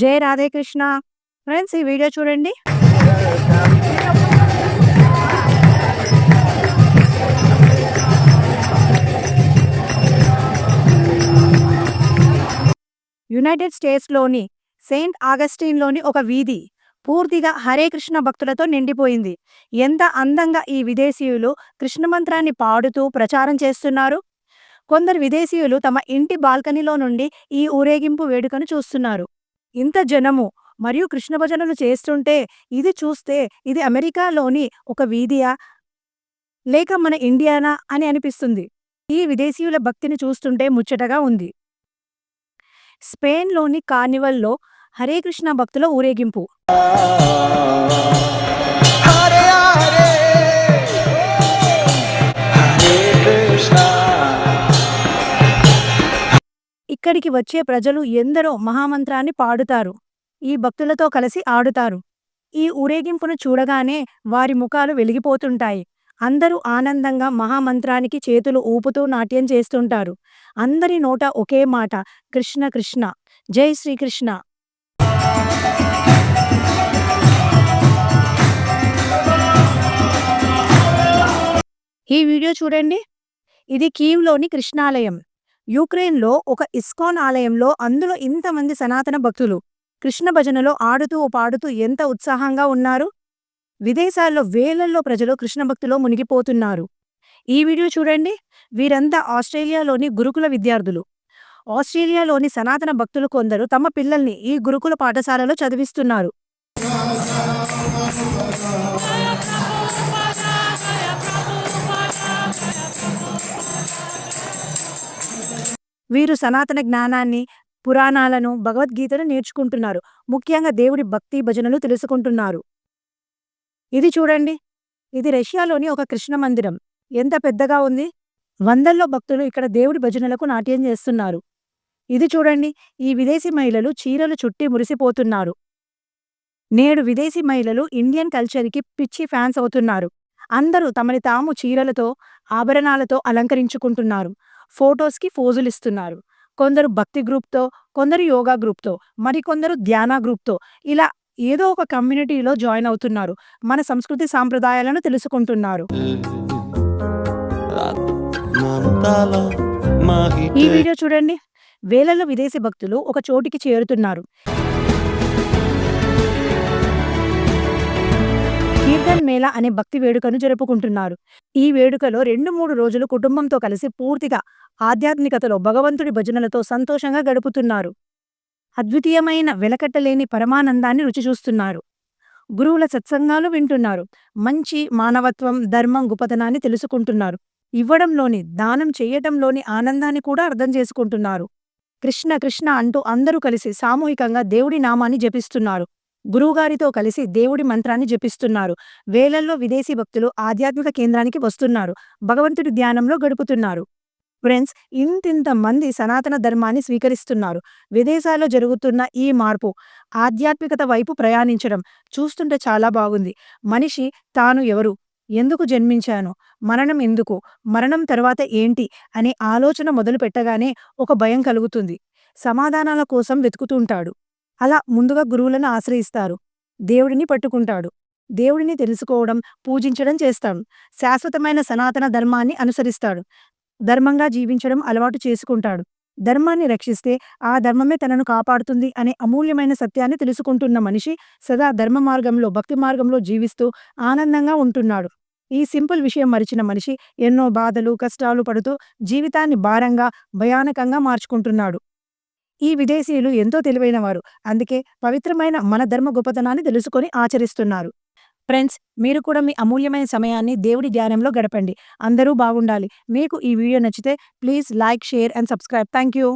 జై రాధేకృష్ణ. ఫ్రెండ్స్ ఈ వీడియో చూడండి. యునైటెడ్ స్టేట్స్లోని సెయింట్ ఆగస్టిన్లోని ఒక వీధి పూర్తిగా హరే కృష్ణ భక్తులతో నిండిపోయింది. ఎంత అందంగా ఈ విదేశీయులు కృష్ణ మంత్రాన్ని పాడుతూ ప్రచారం చేస్తున్నారు. కొందరు విదేశీయులు తమ ఇంటి బాల్కనీలో నుండి ఈ ఊరేగింపు వేడుకను చూస్తున్నారు. ఇంత జనము మరియు కృష్ణ భజనలు చేస్తుంటే ఇది చూస్తే ఇది అమెరికాలోని ఒక వీధియా? లేక మన ఇండియానా? అని అనిపిస్తుంది. ఈ విదేశీయుల భక్తిని చూస్తుంటే ముచ్చటగా ఉంది. స్పెయిన్లోని కార్నివల్లో హరే కృష్ణ భక్తుల ఊరేగింపు. ఇక్కడికి వచ్చే ప్రజలు ఎందరో మహామంత్రాన్ని పాడుతారు. ఈ భక్తులతో కలిసి ఆడుతారు. ఈ ఊరేగింపును చూడగానే వారి ముఖాలు వెలిగిపోతుంటాయి. అందరూ ఆనందంగా మహామంత్రానికి చేతులు ఊపుతూ నాట్యం చేస్తుంటారు. అందరి నోట ఒకే మాట కృష్ణ కృష్ణ జై శ్రీకృష్ణ. ఈ వీడియో చూడండి. ఇది కీవ్లోని కృష్ణాలయం. యుక్రెయిన్లో ఒక ఇస్కాన్ ఆలయంలో అందులో ఇంతమంది సనాతన భక్తులు కృష్ణ భజనలో ఆడుతూ పాడుతూ ఎంత ఉత్సాహంగా ఉన్నారు? విదేశాల్లో వేలల్లో ప్రజలు కృష్ణ భక్తిలో మునిగిపోతున్నారు. ఈ వీడియో చూడండి. వీరంతా ఆస్ట్రేలియాలోని గురుకుల విద్యార్థులు. ఆస్ట్రేలియాలోని సనాతన భక్తులు కొందరు తమ పిల్లల్ని ఈ గురుకుల పాఠశాలలో చదివిస్తున్నారు. వీరు సనాతన జ్ఞానాన్ని పురాణాలను భగవద్గీతను నేర్చుకుంటున్నారు. ముఖ్యంగా దేవుడి భక్తి భజనలు తెలుసుకుంటున్నారు. ఇది చూడండి. ఇది రష్యాలోని ఒక కృష్ణ మందిరం. ఎంత పెద్దగా ఉంది? వందల్లో భక్తులు ఇక్కడ దేవుడి భజనలకు నాట్యం చేస్తున్నారు. ఇది చూడండి. ఈ విదేశీ మహిళలు చీరలు చుట్టి మురిసిపోతున్నారు. నేడు విదేశీ మహిళలు ఇండియన్ కల్చర్కి పిచ్చి ఫ్యాన్స్ అవుతున్నారు. అందరూ తమని తాము చీరలతో ఆభరణాలతో అలంకరించుకుంటున్నారు. ఫోటోస్కి ఫోజులిస్తున్నారు కొందరు భక్తి గ్రూప్తో కొందరు యోగా గ్రూప్తో మరికొందరు ధ్యాన గ్రూప్తో ఇలా ఏదో ఒక కమ్యూనిటీలో జాయిన్ అవుతున్నారు. మన సంస్కృతి సాంప్రదాయాలను తెలుసుకుంటున్నారు. ఈ వీడియో చూడండి. వేలలో విదేశీ భక్తులు ఒక చోటికి చేరుతున్నారు. కీర్తన్ మేళా అనే భక్తి వేడుకను జరుపుకుంటున్నారు. ఈ వేడుకలో రెండు మూడు రోజులు కుటుంబంతో కలిసి పూర్తిగా ఆధ్యాత్మికతలో భగవంతుడి భజనలతో సంతోషంగా గడుపుతున్నారు. అద్వితీయమైన వెలకట్టలేని పరమానందాన్ని రుచి చూస్తున్నారు. గురువుల సత్సంగాలు వింటున్నారు. మంచి మానవత్వం ధర్మం గొప్పతనాన్ని తెలుసుకుంటున్నారు. ఇవ్వడంలోని దానం చేయటంలోని ఆనందాన్ని కూడా అర్థం చేసుకుంటున్నారు. కృష్ణ కృష్ణ అంటూ అందరూ కలిసి సామూహికంగా దేవుడి నామాన్ని జపిస్తున్నారు. గురువుగారితో కలిసి దేవుడి మంత్రాన్ని జపిస్తున్నారు. వేలల్లో విదేశీ భక్తులు ఆధ్యాత్మిక కేంద్రానికి వస్తున్నారు. భగవంతుడి ధ్యానంలో గడుపుతున్నారు. ఫ్రెండ్స్ ఇంతింత మంది సనాతన ధర్మాన్ని స్వీకరిస్తున్నారు. విదేశాల్లో జరుగుతున్న ఈ మార్పు ఆధ్యాత్మికత వైపు ప్రయాణించడం చూస్తుంటే చాలా బాగుంది. మనిషి తాను ఎవరు? ఎందుకు జన్మించాను? మరణం ఎందుకు? మరణం తర్వాత ఏంటి? అనే ఆలోచన మొదలు పెట్టగానే ఒక భయం కలుగుతుంది. సమాధానాల కోసం వెతుకుతుంటాడు అలా ముందుగా గురువులను ఆశ్రయిస్తారు. దేవుడిని పట్టుకుంటాడు. దేవుడిని తెలుసుకోవడం పూజించడం చేస్తాడు. శాశ్వతమైన సనాతన ధర్మాన్ని అనుసరిస్తాడు. ధర్మంగా జీవించడం అలవాటు చేసుకుంటాడు. ధర్మాన్ని రక్షిస్తే ఆ ధర్మమే తనను కాపాడుతుంది అనే అమూల్యమైన సత్యాన్ని తెలుసుకుంటున్న మనిషి సదా ధర్మ మార్గంలో భక్తి మార్గంలో జీవిస్తూ ఆనందంగా ఉంటున్నాడు. ఈ సింపుల్ విషయం మరిచిన మనిషి ఎన్నో బాధలు కష్టాలు పడుతూ జీవితాన్ని భారంగా భయానకంగా మార్చుకుంటున్నాడు. ఈ విదేశీయులు ఎంతో తెలివైనవారు అందుకే పవిత్రమైన మన ధర్మ గొప్పతనాన్ని తెలుసుకొని ఆచరిస్తున్నారు. ఫ్రెండ్స్ మీరు కూడా మీ అమూల్యమైన సమయాన్ని దేవుడి ధ్యానంలో గడపండి. అందరూ బాగుండాలి. మీకు ఈ వీడియో నచ్చితే please like share and subscribe. Thank you